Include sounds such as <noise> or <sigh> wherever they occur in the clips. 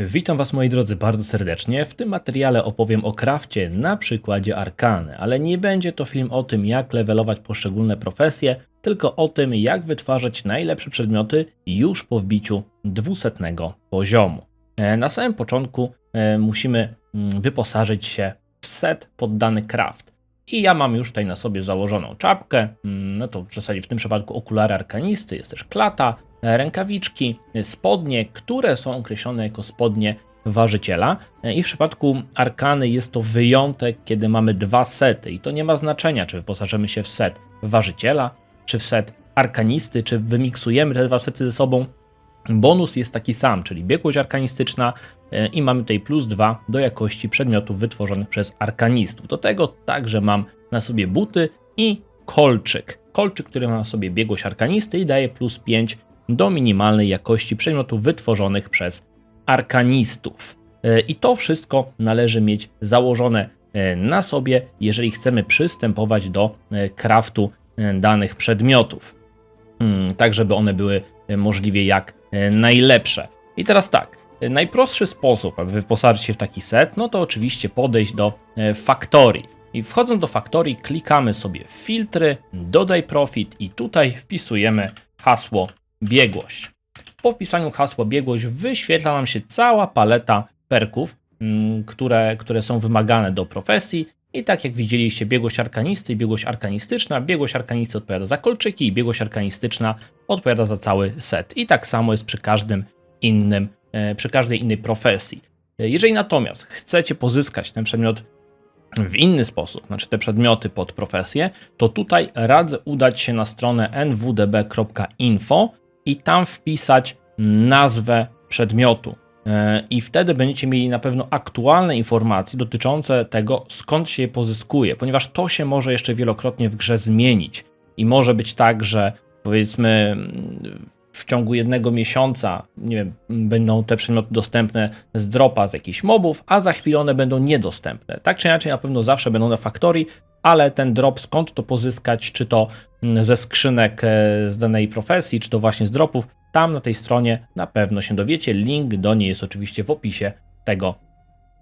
Witam Was moi drodzy bardzo serdecznie. W tym materiale opowiem o krafcie na przykładzie Arkany, ale nie będzie to film o tym jak levelować poszczególne profesje, tylko o tym jak wytwarzać najlepsze przedmioty już po wbiciu 200 poziomu. E, Na samym początku e, musimy mm, wyposażyć się w set poddany craft. I ja mam już tutaj na sobie założoną czapkę, mm, no to w zasadzie w tym przypadku okulary arkanisty, jest też klata, rękawiczki, e, spodnie, które są określone jako spodnie ważyciela. E, I w przypadku arkany jest to wyjątek, kiedy mamy dwa sety i to nie ma znaczenia, czy wyposażymy się w set ważyciela, czy w set arkanisty, czy wymiksujemy te dwa sety ze sobą. Bonus jest taki sam, czyli biegłość arkanistyczna e, i mamy tutaj plus 2 do jakości przedmiotów wytworzonych przez arkanistów. Do tego także mam na sobie buty i kolczyk. Kolczyk, który ma na sobie biegłość arkanisty i daje plus 5 do minimalnej jakości przedmiotów wytworzonych przez arkanistów. E, I to wszystko należy mieć założone e, na sobie, jeżeli chcemy przystępować do e, craftu e, danych przedmiotów. Mm, tak żeby one były możliwie jak najlepsze. I teraz tak, najprostszy sposób, aby wyposażyć się w taki set, no to oczywiście podejść do Factory. I wchodząc do Factory, klikamy sobie filtry, dodaj profit i tutaj wpisujemy hasło biegłość. Po wpisaniu hasła biegłość wyświetla nam się cała paleta perków, mm, które, które są wymagane do profesji. I tak jak widzieliście, biegłość arkanisty i biegłość arkanistyczna. Biegłość arkanisty odpowiada za kolczyki i biegłość arkanistyczna odpowiada za cały set. I tak samo jest przy każdym innym, e, przy każdej innej profesji. E, Jeżeli natomiast chcecie pozyskać ten przedmiot w inny sposób, znaczy te przedmioty pod profesję, to tutaj radzę udać się na stronę nwdb.info i tam wpisać nazwę przedmiotu. E, I wtedy będziecie mieli na pewno aktualne informacje dotyczące tego, skąd się je pozyskuje, ponieważ to się może jeszcze wielokrotnie w grze zmienić. I może być tak, że powiedzmy w ciągu jednego miesiąca, nie wiem, będą te przedmioty dostępne z dropa z jakichś mobów, a za chwilę one będą niedostępne. Tak czy inaczej, na pewno zawsze będą na Factory, ale ten drop skąd to pozyskać, czy to mm, ze skrzynek e, z danej profesji, czy to właśnie z dropów, tam na tej stronie na pewno się dowiecie. Link do niej jest oczywiście w opisie tego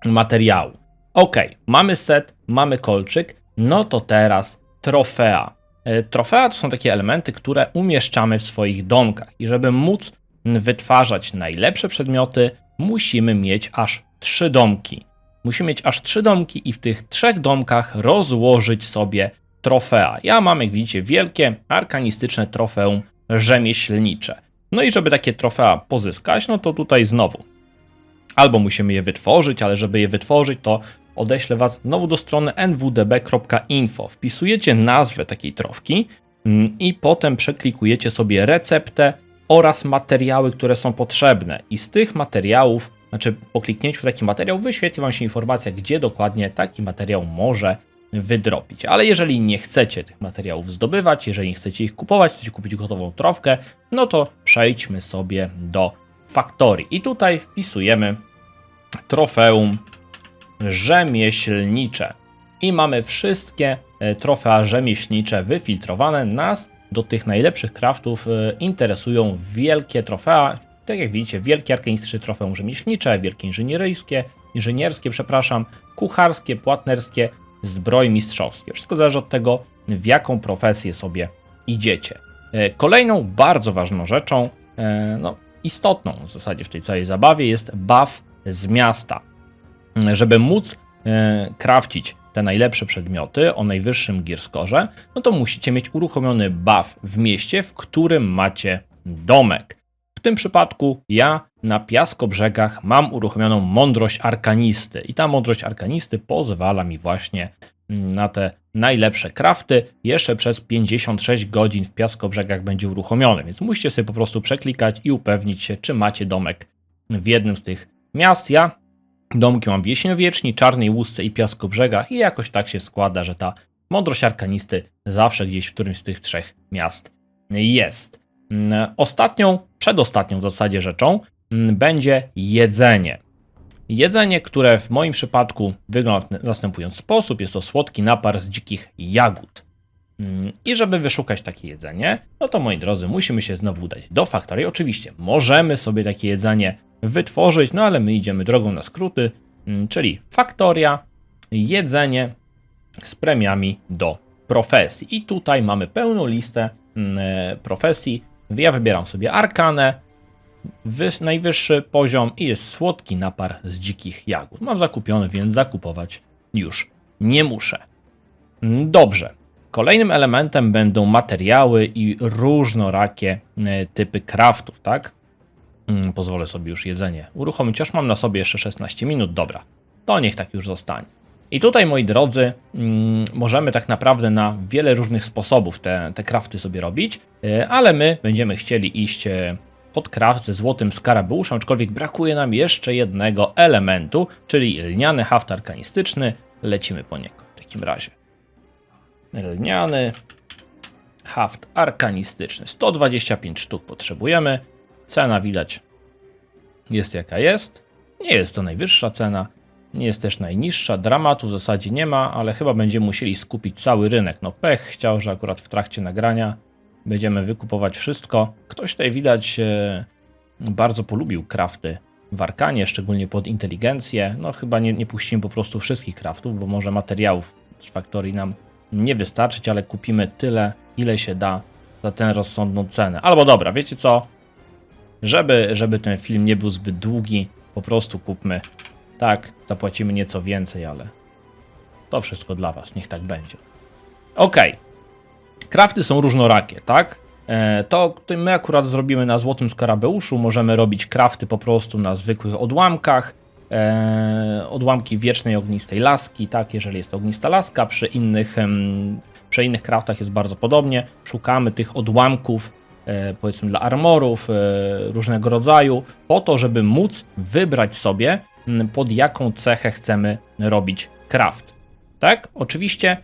materiału. Ok, mamy set, mamy kolczyk, no to teraz trofea. E, Trofea to są takie elementy, które umieszczamy w swoich domkach i żeby móc wytwarzać najlepsze przedmioty, musimy mieć aż trzy domki. Musimy mieć aż trzy domki i w tych trzech domkach rozłożyć sobie trofea. Ja mam, jak widzicie, wielkie arkanistyczne trofeum rzemieślnicze. No i żeby takie trofea pozyskać, no to tutaj znowu albo musimy je wytworzyć, ale żeby je wytworzyć, to odeślę Was znowu do strony nwdb.info. Wpisujecie nazwę takiej trofki mm, i potem przeklikujecie sobie receptę oraz materiały, które są potrzebne. I z tych materiałów, znaczy po kliknięciu w taki materiał, wyświetli Wam się informacja, gdzie dokładnie taki materiał może wydropić. Ale jeżeli nie chcecie tych materiałów zdobywać, jeżeli nie chcecie ich kupować, chcecie kupić gotową trofkę, no to przejdźmy sobie do Factory. I tutaj wpisujemy trofeum rzemieślnicze. I mamy wszystkie e, trofea rzemieślnicze wyfiltrowane. Nas do tych najlepszych craftów e, interesują wielkie trofea. Tak jak widzicie, wielkie arkanistyczne trofeum rzemieślnicze, wielkie inżynieryjskie, inżynierskie, przepraszam, kucharskie, płatnerskie, zbroj mistrzowskie. Wszystko zależy od tego, w jaką profesję sobie idziecie. E, Kolejną bardzo ważną rzeczą, no istotną w zasadzie w tej całej zabawie jest buff z miasta. Żeby móc e, crafcić te najlepsze przedmioty o najwyższym gear score, no to musicie mieć uruchomiony buff w mieście, w którym macie domek. W tym przypadku ja na Piaskobrzegach mam uruchomioną mądrość arkanisty i ta mądrość arkanisty pozwala mi właśnie na te najlepsze crafty. Jeszcze przez 56 godzin w Piaskobrzegach będzie uruchomiony, więc musicie sobie po prostu przeklikać i upewnić się, czy macie domek w jednym z tych miast. Ja domki mam w Jesieniowieczni, Czarnej Łusce i Piaskobrzegach i jakoś tak się składa, że ta mądrość arkanisty zawsze gdzieś w którymś z tych trzech miast jest. Mm, Ostatnią, przedostatnią w zasadzie rzeczą mm, będzie jedzenie. Jedzenie, które w moim przypadku wygląda w następujący sposób. Jest to słodki napar z dzikich jagód. Mm, I żeby wyszukać takie jedzenie, no to moi drodzy, musimy się znowu udać do faktorii. Oczywiście możemy sobie takie jedzenie wytworzyć, no ale my idziemy drogą na skróty, mm, czyli faktoria, jedzenie z premiami do profesji. I tutaj mamy pełną listę mm, e, profesji. Ja wybieram sobie arkanę, najwyższy poziom i jest słodki napar z dzikich jagód. Mam zakupiony, więc zakupować już nie muszę. Mm, Dobrze. Kolejnym elementem będą materiały i różnorakie e, typy craftów, tak? Mm, Pozwolę sobie już jedzenie uruchomić, aż mam na sobie jeszcze 16 minut. Dobra, to niech tak już zostanie. I tutaj, moi drodzy, mm, możemy tak naprawdę na wiele różnych sposobów te, te crafty sobie robić, e, ale my będziemy chcieli iść e, pod craft ze złotym skarabeuszem, aczkolwiek brakuje nam jeszcze jednego elementu, czyli lniany haft arkanistyczny. Lecimy po niego w takim razie. Lniany haft arkanistyczny. 125 sztuk potrzebujemy. Cena widać jest jaka jest. Nie jest to najwyższa cena, nie jest też najniższa. Dramatu w zasadzie nie ma, ale chyba będziemy musieli skupić cały rynek. No pech chciał, że akurat w trakcie nagrania będziemy wykupować wszystko. Ktoś tutaj widać e, bardzo polubił crafty w Arkanie, szczególnie pod inteligencję. No chyba nie, nie puścimy po prostu wszystkich craftów, bo może materiałów z faktorii nam nie wystarczyć, ale kupimy tyle, ile się da za tę rozsądną cenę. Albo dobra, wiecie co? Żeby, żeby ten film nie był zbyt długi, po prostu kupmy. Tak, zapłacimy nieco więcej, ale to wszystko dla Was, niech tak będzie. Okej. Krafty są różnorakie, tak? E, To my akurat zrobimy na Złotym Skarabeuszu. Możemy robić krafty po prostu na zwykłych odłamkach. E, odłamki wiecznej ognistej laski, tak? Jeżeli jest to ognista laska, przy innych, przy innych kraftach jest bardzo podobnie. Szukamy tych odłamków, powiedzmy dla armorów e, różnego rodzaju, po to, żeby móc wybrać sobie, pod jaką cechę chcemy robić craft. Tak? Oczywiście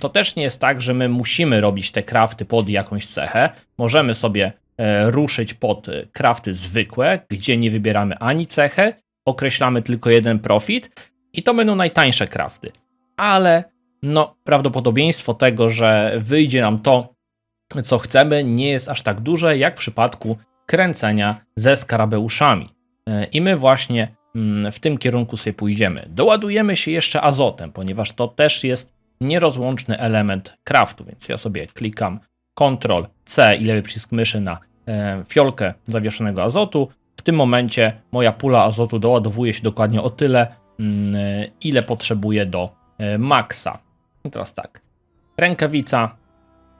to też nie jest tak, że my musimy robić te crafty pod jakąś cechę. Możemy sobie e, ruszyć pod e, crafty zwykłe, gdzie nie wybieramy ani cechy, określamy tylko jeden profit i to będą najtańsze crafty. Ale no, prawdopodobieństwo tego, że wyjdzie nam to, co chcemy, nie jest aż tak duże, jak w przypadku kręcenia ze skarabeuszami. E, I my właśnie mm, w tym kierunku sobie pójdziemy. Doładujemy się jeszcze azotem, ponieważ to też jest nierozłączny element craftu, więc ja sobie klikam Ctrl C i lewy przycisk myszy na e, fiolkę zawieszonego azotu. W tym momencie moja pula azotu doładowuje się dokładnie o tyle, mm, e, ile potrzebuję do maksa. I teraz tak, rękawica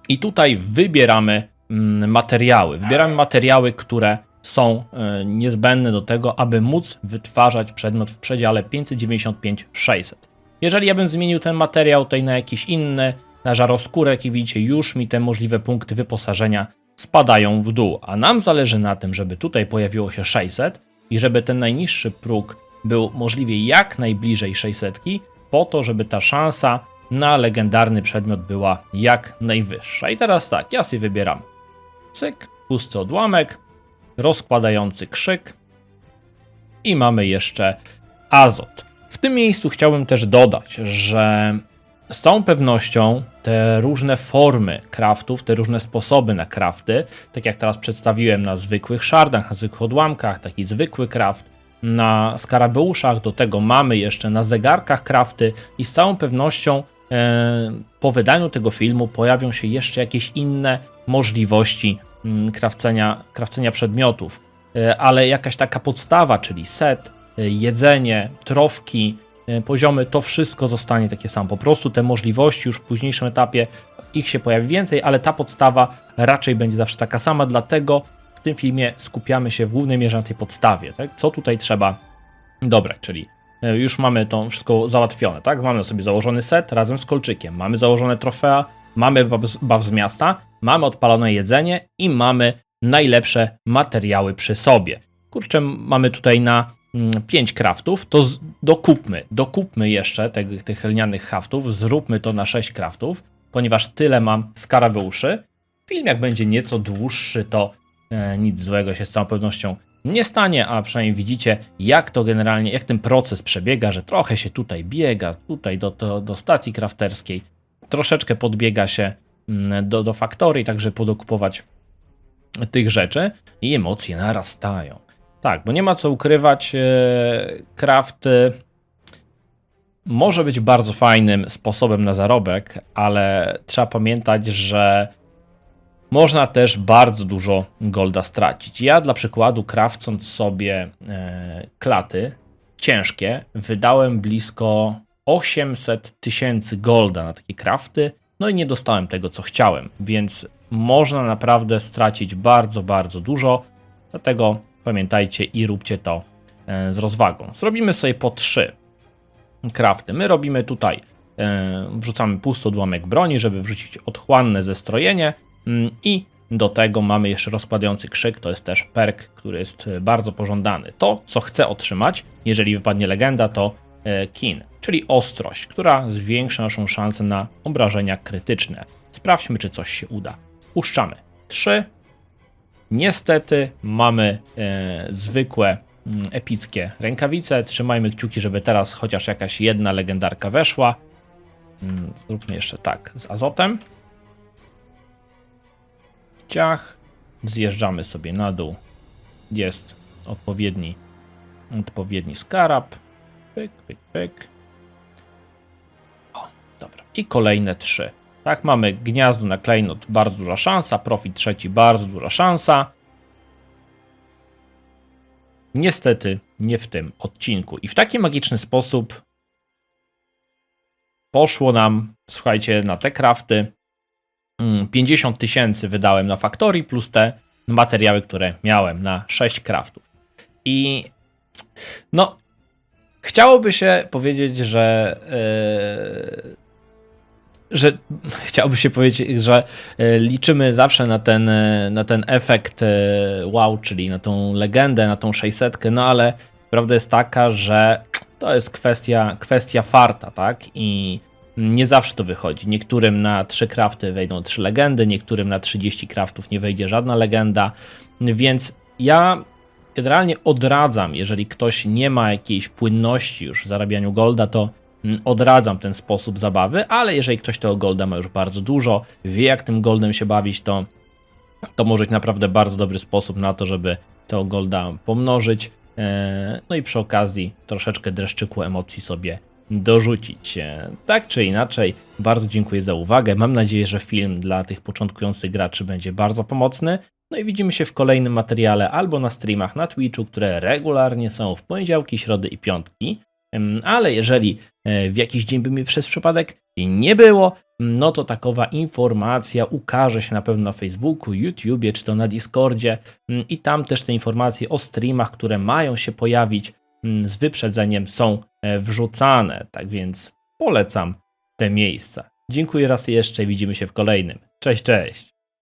i tutaj wybieramy mm, materiały. Wybieramy materiały, które są e, niezbędne do tego, aby móc wytwarzać przedmiot w przedziale 595-600. Jeżeli ja bym zmienił ten materiał tutaj na jakiś inny, na żaroskórek i widzicie, już mi te możliwe punkty wyposażenia spadają w dół, a nam zależy na tym, żeby tutaj pojawiło się 600 i żeby ten najniższy próg był możliwie jak najbliżej 600, po to, żeby ta szansa na legendarny przedmiot była jak najwyższa. I teraz tak, ja sobie wybieram cyk, pusty odłamek, rozkładający krzyk i mamy jeszcze azot. W tym miejscu chciałbym też dodać, że z całą pewnością te różne formy craftów, te różne sposoby na crafty, tak jak teraz przedstawiłem na zwykłych szardach, na zwykłych odłamkach, taki zwykły craft, na skarabeuszach, do tego mamy jeszcze na zegarkach crafty i z całą pewnością po wydaniu tego filmu pojawią się jeszcze jakieś inne możliwości mm, krawcenia, krawcenia przedmiotów, E, ale jakaś taka podstawa, czyli set, e, jedzenie, trofki, e, poziomy, to wszystko zostanie takie samo. Po prostu te możliwości już w późniejszym etapie ich się pojawi więcej, ale ta podstawa raczej będzie zawsze taka sama, dlatego w tym filmie skupiamy się w głównej mierze na tej podstawie. Tak? Co tutaj trzeba dobrać, czyli e, już mamy to wszystko załatwione, tak? Mamy sobie założony set razem z kolczykiem, mamy założone trofea, mamy baw z- miasta, mamy odpalone jedzenie i mamy najlepsze materiały przy sobie. Kurczę, mamy tutaj na 5 craftów, to z- dokupmy, dokupmy jeszcze tych, tych lnianych haftów, zróbmy to na 6 craftów, ponieważ tyle mam skarabeuszy. Film jak będzie nieco dłuższy, to e, nic złego się z całą pewnością nie stanie, a przynajmniej widzicie, jak to generalnie, jak ten proces przebiega, że trochę się tutaj biega, tutaj do, do, do stacji crafterskiej, troszeczkę podbiega się mm, do, do Factory, także podokupować tych rzeczy i emocje narastają. Tak, bo nie ma co ukrywać, e, craft e, może być bardzo fajnym sposobem na zarobek, ale trzeba pamiętać, że można też bardzo dużo golda stracić. Ja dla przykładu, krawcąc sobie e, klaty ciężkie, wydałem blisko 800 tysięcy golda na takie krafty, no i nie dostałem tego, co chciałem, więc można naprawdę stracić bardzo, bardzo dużo. Dlatego pamiętajcie i róbcie to e, z rozwagą. Zrobimy sobie po trzy krafty. My robimy tutaj, e, wrzucamy pusty odłamek broni, żeby wrzucić otchłanne zestrojenie i do tego mamy jeszcze rozkładający krzyk, to jest też perk, który jest e, bardzo pożądany. To, co chcę otrzymać, jeżeli wypadnie legenda, to kin, czyli ostrość, która zwiększa naszą szansę na obrażenia krytyczne. Sprawdźmy, czy coś się uda. Puszczamy. 3. Niestety mamy e, zwykłe mm, epickie rękawice. Trzymajmy kciuki, żeby teraz chociaż jakaś jedna legendarka weszła. Mm, Zróbmy jeszcze tak z azotem. Ciach. Zjeżdżamy sobie na dół. Jest odpowiedni, odpowiedni skarab. Pyk, pyk, pyk. O, dobra. I kolejne trzy. Tak, mamy gniazdo na klejnot, bardzo duża szansa, profit trzeci, bardzo duża szansa. Niestety nie w tym odcinku. I w taki magiczny sposób poszło nam, słuchajcie, na te krafty. 50 mm, tysięcy wydałem na Factory plus te materiały, które miałem na 6 kraftów. I no, chciałoby się powiedzieć, że yy, że <laughs> chciałby się powiedzieć, że e, liczymy zawsze na ten, na ten efekt e, wow, czyli na tą legendę, na tą 600, no ale prawda jest taka, że to jest kwestia, kwestia farta, tak? I nie zawsze to wychodzi. Niektórym na 3 krafty wejdą 3 legendy, niektórym na 30 kraftów nie wejdzie żadna legenda, więc ja generalnie odradzam, jeżeli ktoś nie ma jakiejś płynności już w zarabianiu golda, to Mm, odradzam ten sposób zabawy, ale jeżeli ktoś tego golda ma już bardzo dużo, wie jak tym goldem się bawić, to, to może być naprawdę bardzo dobry sposób na to, żeby tego golda pomnożyć. E, no i przy okazji troszeczkę dreszczyku emocji sobie dorzucić. Tak czy inaczej, bardzo dziękuję za uwagę. Mam nadzieję, że film dla tych początkujących graczy będzie bardzo pomocny. No i widzimy się w kolejnym materiale albo na streamach na Twitchu, które regularnie są w poniedziałki, środy i piątki. Ale jeżeli e, w jakiś dzień by mnie przez przypadek nie było, no to takowa informacja ukaże się na pewno na Facebooku, YouTubie czy to na Discordzie i tam też te informacje o streamach, które mają się pojawić z wyprzedzeniem są e, wrzucane. Tak więc polecam te miejsca. Dziękuję raz jeszcze widzimy się w kolejnym. Cześć, cześć!